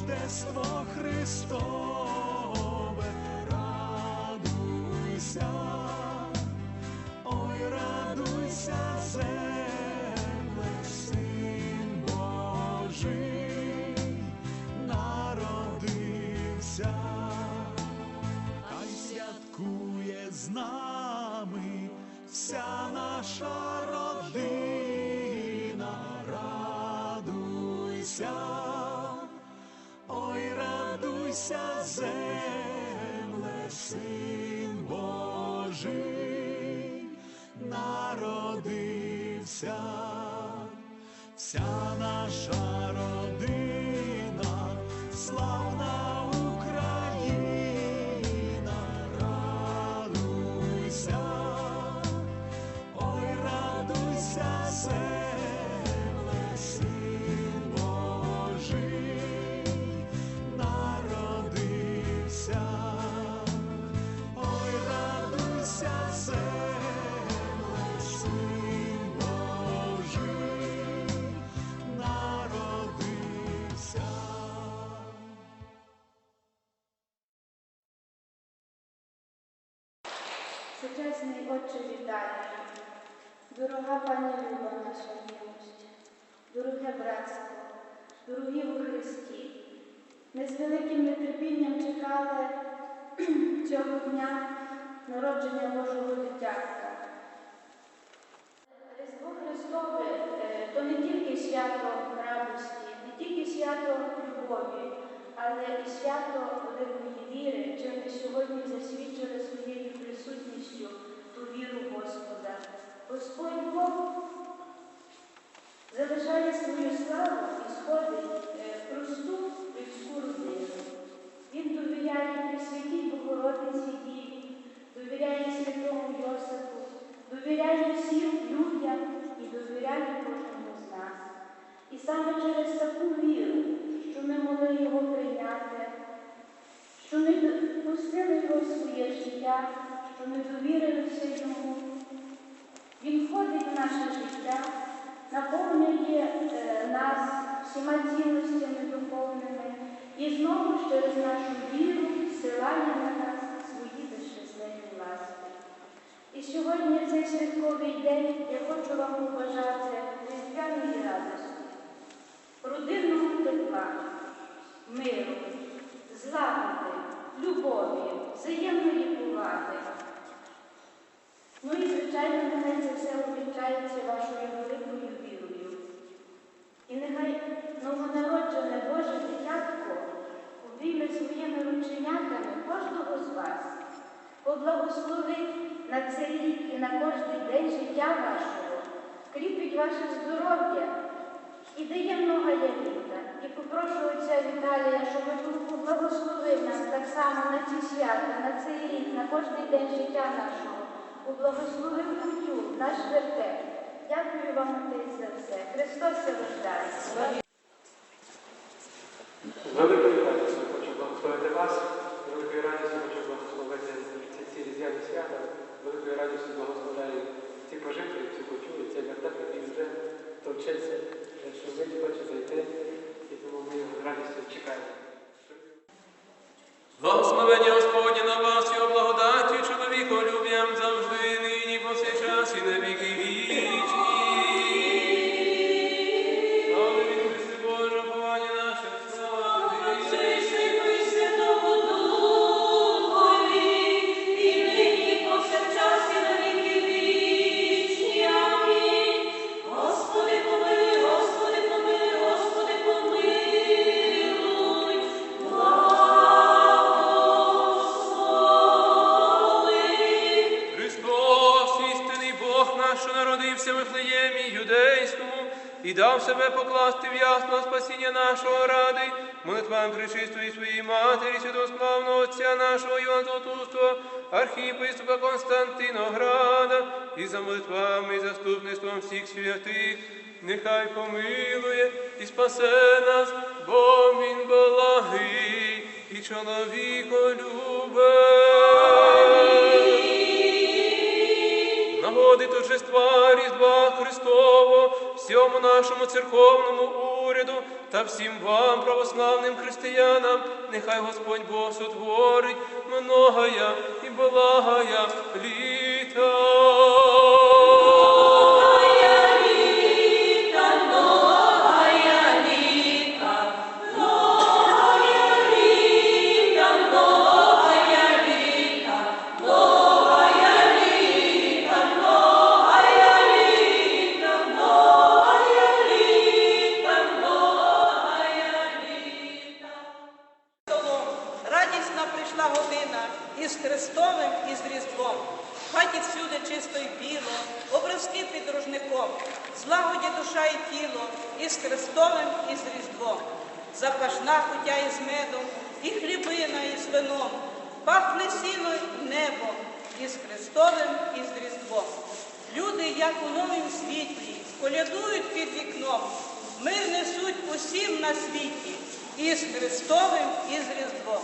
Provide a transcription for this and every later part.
Рождество Христове, народився, вся наша Сучасний Отче Віталію, дорога пані Люба, наша милость, дороге братство, дорогі у Христі, ми з великим нетерпінням чекали цього дня народження Божого дитятка. Різдво Христове е, то не тільки свято радості, не тільки свято любові, але і свято великої віри, чим ми сьогодні засвідчили своєю присутністю ту віру Господа. Господь Бог залишає свою славу і сходить е, в просту людську родину. Він довіряє Пресвятій Богородиці Діві, довіряє святому Йосипу, довіряє всім людям і довіряє кожному з нас. І саме через таку віру, що ми могли його прийняти, що ми пустили його в своє життя, що ми довірилися йому. Він входить в наше життя, наповнює е, нас всіма цінностями духовними і знову через нашу віру силає на нас свої безчисленні ласки. І сьогодні цей святковий день я хочу вам побажати різдвяної радості, родинного тепла, миру, злагоди, любові, взаємної поваги. Ну і, звичайно, нехай це все обіцяється вашою великою вірою. І нехай новонароджене Боже дитятко обійме своїми рученятами кожного з вас, поблагословить на цей рік і на кожний день життя вашого, кріпить ваше здоров'я і дає много літа. І попрошу отця Віталія, щоб Бог поблагословив нас так само на ці свята, на цей рік, на кожний день життя нашого. Поблагословив кутю, наш вертеп. Дякую вам, Отець, за все. Христос се рождає. Великою радістю хочу благословити вас, великою радістю хочу благословити ці, ці різдвяні свята, великою радістю благословляю ці пожитки, цю кутю, цей вертеп, який вже товчиться, що ви хоче зайти, і тому ми його радістю чекаємо. Благословення Господнє народився в Вифлеємі юдейському, і дав себе покласти в ясно спасіння нашого ради, молитвам причистої своїй матері, святославного Отця нашого Йоанна Золотустого, архіпископа Константинограда, і за молитвами і заступництвом всіх святих, нехай помилує і спасе нас, бо він благий і чоловіколюбець. Торжества Різдва Христового, всьому нашому церковному уряду та всім вам, православним християнам, нехай Господь Бог сотворить многоя і благая літа. Христовим, і з Різдвом. Запашна кутя із медом, і хлібина із вином, пахне сіно й небо, із Христовим, і з Різдвом. Люди, як у новім світлі, колядують під вікном, мир несуть усім на світі, і з Христовим, і з Різдвом.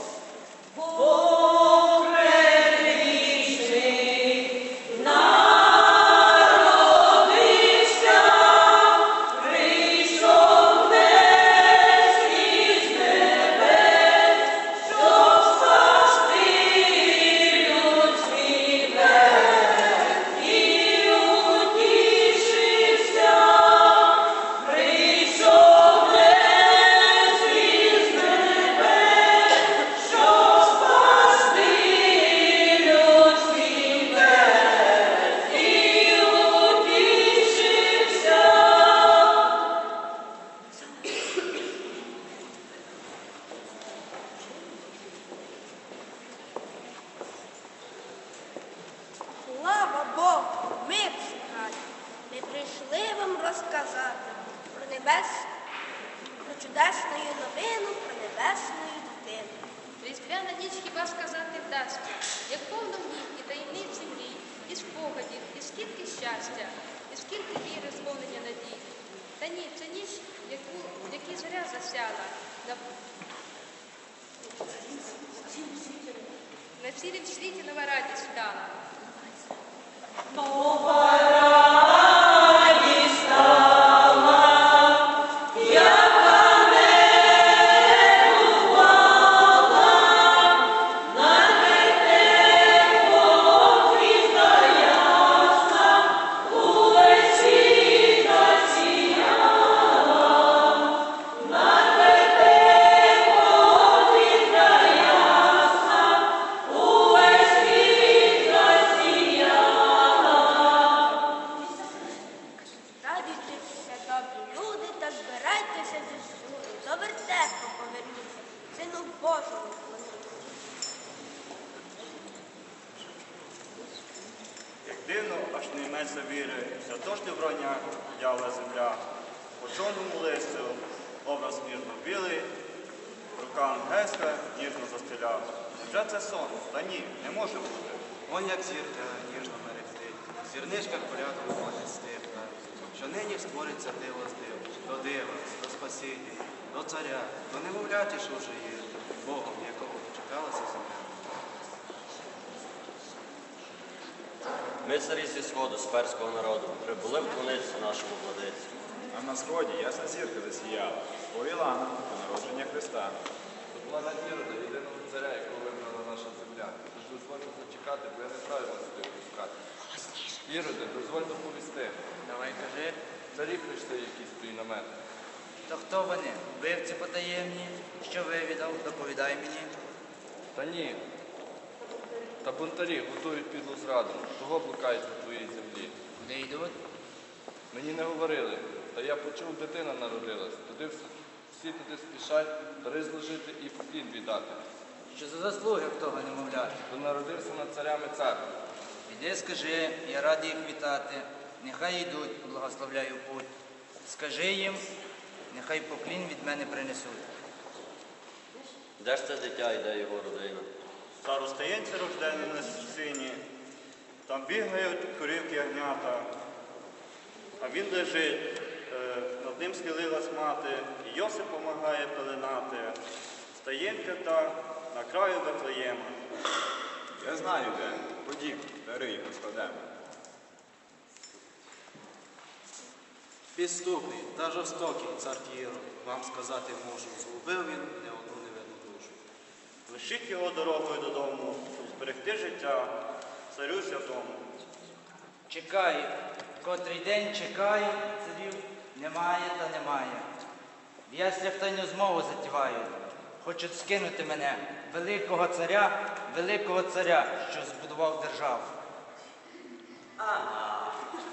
Щастя, і скільки віри, сповнення надій. Та ні, це ніч, яку, в якій зоря засяла, на, на цілім світі нова радість стала. Дяла земля. По чорному листю образ ніжно білий, рука ангельська ніжно застеляв. Невже це сон? Та ні, не може бути. Он як зірка ніжно мерехтить, в зірничках порядку ходить степна, що нині створиться диво з див, до дива, до спасіння, до царя, до немовляті, що вже є, Богом, якого дочекалася земля. Ми царі зі сходу, з перського народу, прибули вклонитися нашому владиці. А на сході ясна зірка засіяла, повіла нам про народження Христа. Тут була надіра до єдиного царя, якого вибрала наша земля. Тож дозвольте зачекати, бо я не знаю сюди пускати. Іроде, дозволь доповісти. Давай кажи, Царі прийшли якісь твої намети. то хто вони? Вбивці потаємні, що вивідав, доповідай мені. Та ні. Та бунтарі готують підлу зраду, того блукають по твоїй землі. Куди йдуть? Мені не говорили, та я почув, дитина народилась. Туди всі, всі туди спішать, дари зложити і поклін віддати. Що за заслуги в того немовля? То народився над царями цар. Іди скажи, я радий їх вітати. нехай йдуть, благословляю путь. Скажи їм, нехай поклін від мене принесуть. Де ж це дитя і де його родина? Цар стається рождений на сині, там бігають корівки ягнята, а він лежить, е, над ним схилилась мати, і Йосип помагає пеленати. Стаєнка та на краю Вифлеєма. Я знаю де. Ходім, дари йому складемо. Підступний та жорстокий цар Тіро, вам сказати можу, згубив він не. Лишіть його дорогою додому, щоб зберегти життя царю святому. Чекаю, котрий день чекаю, царів немає та немає. В яслях тайну змову затівають. Хочуть скинути мене, великого царя, великого царя, що збудував державу. Ага,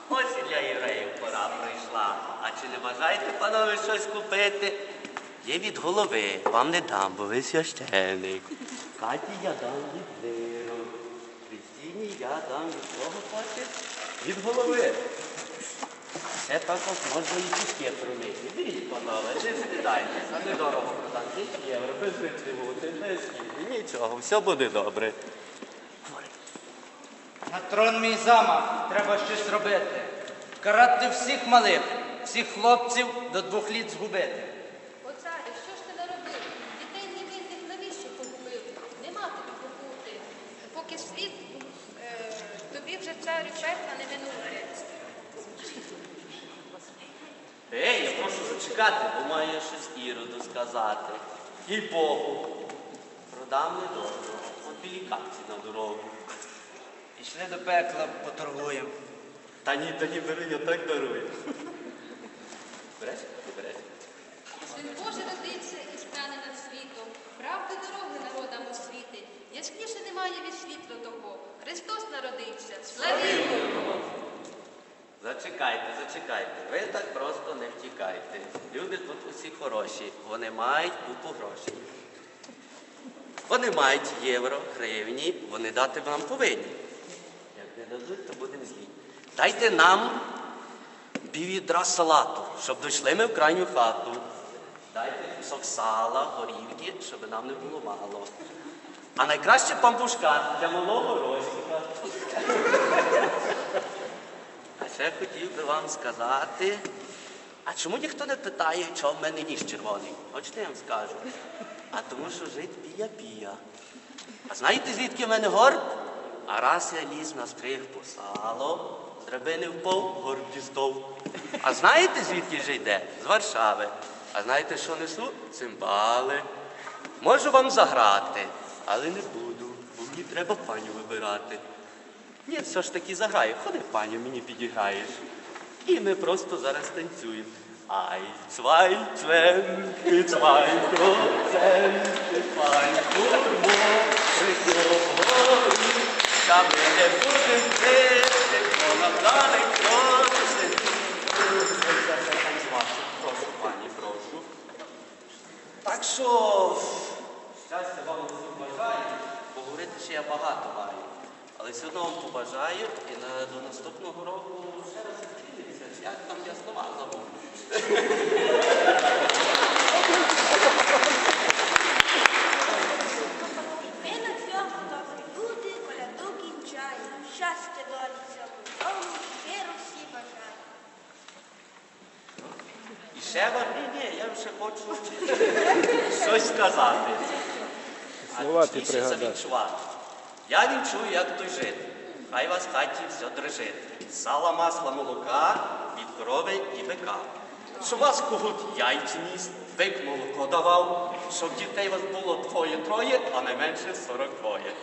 ось і для євреїв пора прийшла. А чи не бажаєте, панове, щось купити? Є від голови, вам не дам, бо ви священик. Каті я дам від миру. Христині я дам від кого хочеш? Від голови. Це також можна і пішки промити. Беріть, панове, не скидайтеся, недорого продам. 10 євро, без рецивути, без скільки, нічого, все буде добре. На трон мій замах, треба щось робити. Карати всіх малих, всіх хлопців до двох літ згубити. Тобі вже царю пекла не минути. Ей, я прошу зачекати, бо маю щось іроду сказати. Їй Богу. Продам недорого. От білі капці на дорогу. Пішли до пекла, поторгуємо. Та ні, та ні, бери, я так дарую. Береш? Не береш? Син Божий родиться і стане над світом. Правди дороги народам освітить. Ясніше немає від світла того. Христос народився. Славімо! Зачекайте, зачекайте. Ви так просто не втікайте. Люди тут усі хороші. Вони мають купу грошей. Вони мають євро, гривні, вони дати вам повинні. Як не дадуть, то будемо злі. Дайте нам піввідра салату, щоб дійшли ми в крайню хату. Дайте кусок сала, горівки, щоб нам не було мало. А найкраще пампушка для малого Росіка. А ще хотів би вам сказати, а чому ніхто не питає, чого в мене ніж червоний? Хочете я вам скажу? А тому що жить пія-пія. А знаєте, звідки в мене горб? А раз я ліз на стриг по сало, з драбини впав, горб дістов. А знаєте, звідки ж йде? З Варшави. А знаєте, що несу? Цимбали. Можу вам заграти, але не буду, бо мені треба паню вибирати. Ні, все ж таки заграю. Ходи, паню, мені підіграєш. І ми просто зараз танцюємо. Ай, цвай, цвенки, цвай, проценти, цвай, курмо, прикрової, та ми не будем пити, бо нам дали кроси. Прошу, пані, прошу. Так що, щастя вам усім бажаю, поговорити ще я багато маю. Але все одно вам побажаю і на, до наступного року ще раз зустрінемося. Як там я слова забув. Ми на цьому добрі люди коляду кінчаємо. Щастя долі цьому дому щиро всі бажаємо. І ще вам, ні, ні, я ще хочу щось сказати. Слова ти точніше пригадай. завінчувати. Я вінчую, як той жит. Хай вас в хаті все дрижить. Сала, масла, молока від корови і бика. Щоб вас когут яйці ніс, бик молоко давав, щоб дітей вас було двоє-троє, а не менше сорок двоє.